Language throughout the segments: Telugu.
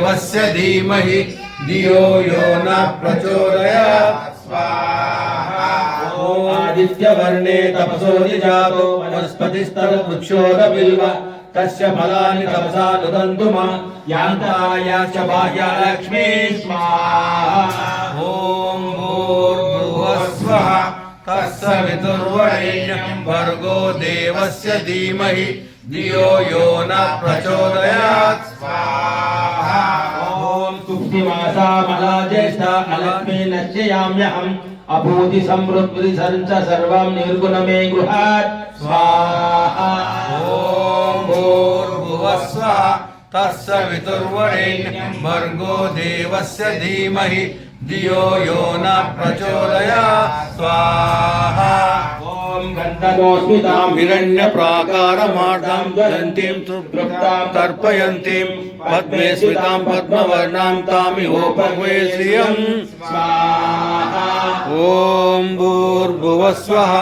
देवस्य धीमहि धियो यो न प्रचोदयात् आदित्यवर्णे तपसोऽधि जातो वनस्पतिस्तव वृक्षोदबिल्व तस्य फलानि तपसा नुदन्तु मा यान्तायाश्च बाह्यलक्ष्मी स्वाहा। ॐ भूर्भुवस्वः तत्सवितुर्वरेण्यं भर्गो देवस्य धीमहि धियो यो न प्रचोदयात्। स्वाहा। జ్యేష్ఠామలాజ్యేష్ఠామలక్ష్మీనశ్చయామ్యహం అభూతి సమృద్ధి సంచ సర్వం నిర్గుణమే గృహాత్ స్వాహ ఓం భూర్భువస్వ తస్సవితుర్వరేణ్యం భర్గో దేవస్య ధీమహి ధియో యో న ప్రచోదయా స్వాహ ॐ गन्धगोस्मितां तां हिरण्यप्राकारमार्गां ज्वलन्तीं तृप्तां तर्पयन्तीं पद्मे स्मितां पद्मवर्णां तामिहोपवे श्रियम् स्वाहा ॐ भूर्भुवस्वः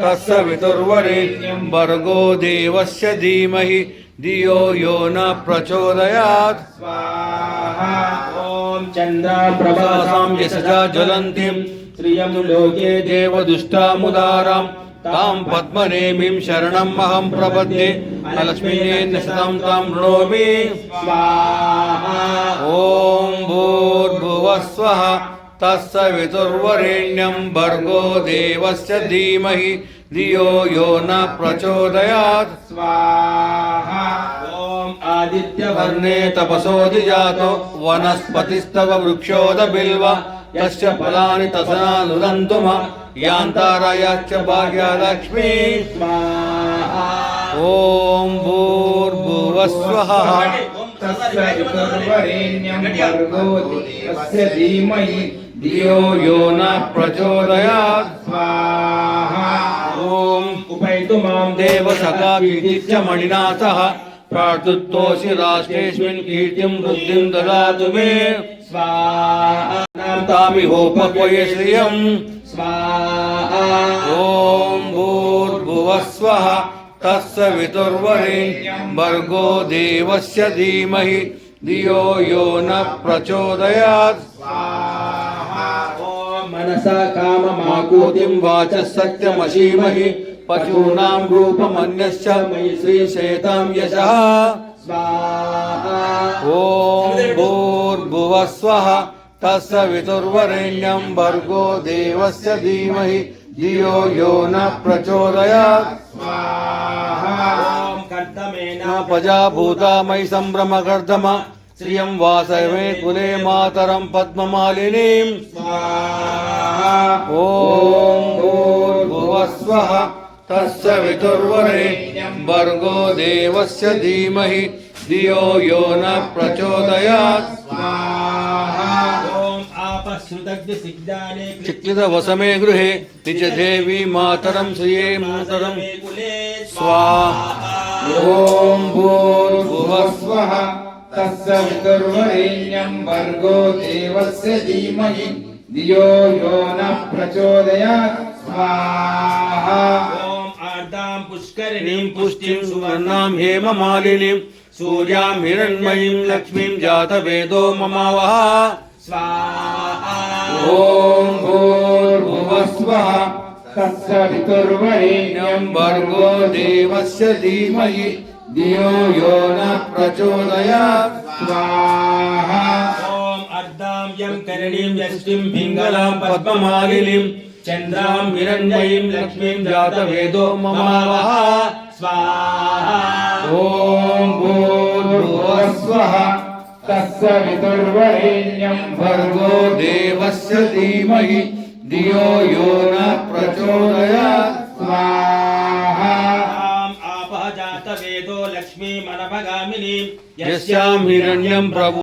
तत्सवितुर्वरेण्यं भर्गो देवस्य धीमहि धियो यो न प्रचोदयात् स्वाहा ॐ चन्द्राप्रभासां प्रभासां यशसा ज्वलन्तीं श्रियं लोके देवदुष्टामुदारां తాం పద్మనేమిం శరణం అహం ప్రపద్యే లక్ష్మీయేన శతం తాం నృణోమి. ఓం భూర్భువస్వ తస్సవితుర్వరేణ్యం భర్గో దేవస్య ధీమహి. ధియో యో న ప్రచోదయాత్. స్వాహా. ఓం ఆదిత్యవర్ణే తపసోది జాతో వనస్పతిస్తవ వృక్షోద బిల్వ యశ్చ ఫలాని తసనానుదంతు యాంతారాయశ్చ భాగ్యలక్ష్మీ ఓం భూర్భువస్వ ధీమహి ధియో యో న ప్రచోదయాత్ స్వాహా ఓం ఉపైతు మాం దేవ సదా విదిత్య మణినా సహ प्रार्थुत्वसि राष्ट्रेऽस्मिन् कीर्तिं वृद्धिं ददातु मे। स्वामिहोपक्वये श्रियं। स्वाहा। ॐ भूर्भुवः स्वः भर्गो देवस्य धीमहि। धियो यो न प्रचोदयात्। स्वाहा। ॐ मनसा काममाकूतिं वाचः सत्यमशीमहि पशूनां रूपमन्यश्च मयि श्रीशेतां यशः स्वाहा ॐ भूर्भुवस्वः तत्सवितुर्वरेण्यं भर्गो देवस्य धीमहि धियो यो न प्रचोदयात् ॐ कर्दमेन पजा भूता मयि सम्भ्रमकर्दम श्रियं वासवे कुले मातरं पद्ममालिनीम् स्वाहा ॐ भूर्भुवस्वः तत्सवितुर्वरेण्यं भर्गो देवस्य धीमहि धियो यो न प्रचोदयात्। स्वाहा। ॐ आपश्रुतग्निसिग्धाने चिक्लितवसमे गृहे निजदेवी मातरं श्रिये मातरं। कुले स्वाहा। ॐ भूर्भुवस्वः। तत्सवितुर्वरेण्यं भर्गो देवस्य धीमहि धियो यो न प्रचोदयात्। स्वाहा। పుష్కరాం పుష్కరిణీం పుష్టిం సువర్ణాం హేమమాలినీం సూర్యాం హిరణ్మయీం లక్ష్మీం జాతవేదో మమావహ. స్వాహా. ఓం భూర్భువస్వః తత్సవితుర్వరేణ్యం భర్గో దేవస్య ధీమహి. ధియో యో న ప్రచోదయాత్ స్వాహా. ఓం అర్ధాం యం కరణీం యష్టిం పింగళాం పద్మమాలినీం चन्द्रां हिरण्मयीं लक्ष्मीं जातवेदो ममावः स्वाहा ॐ भूर्भुवस्वः तत्सवितुर्वरेण्यं भर्गो देवस्य धीमहि धियो यो न प्रचोदयात् स्वाहा आम् आपः जातवेदो लक्ष्मीमनपगामिनीं यस्यां हिरण्यं प्रभु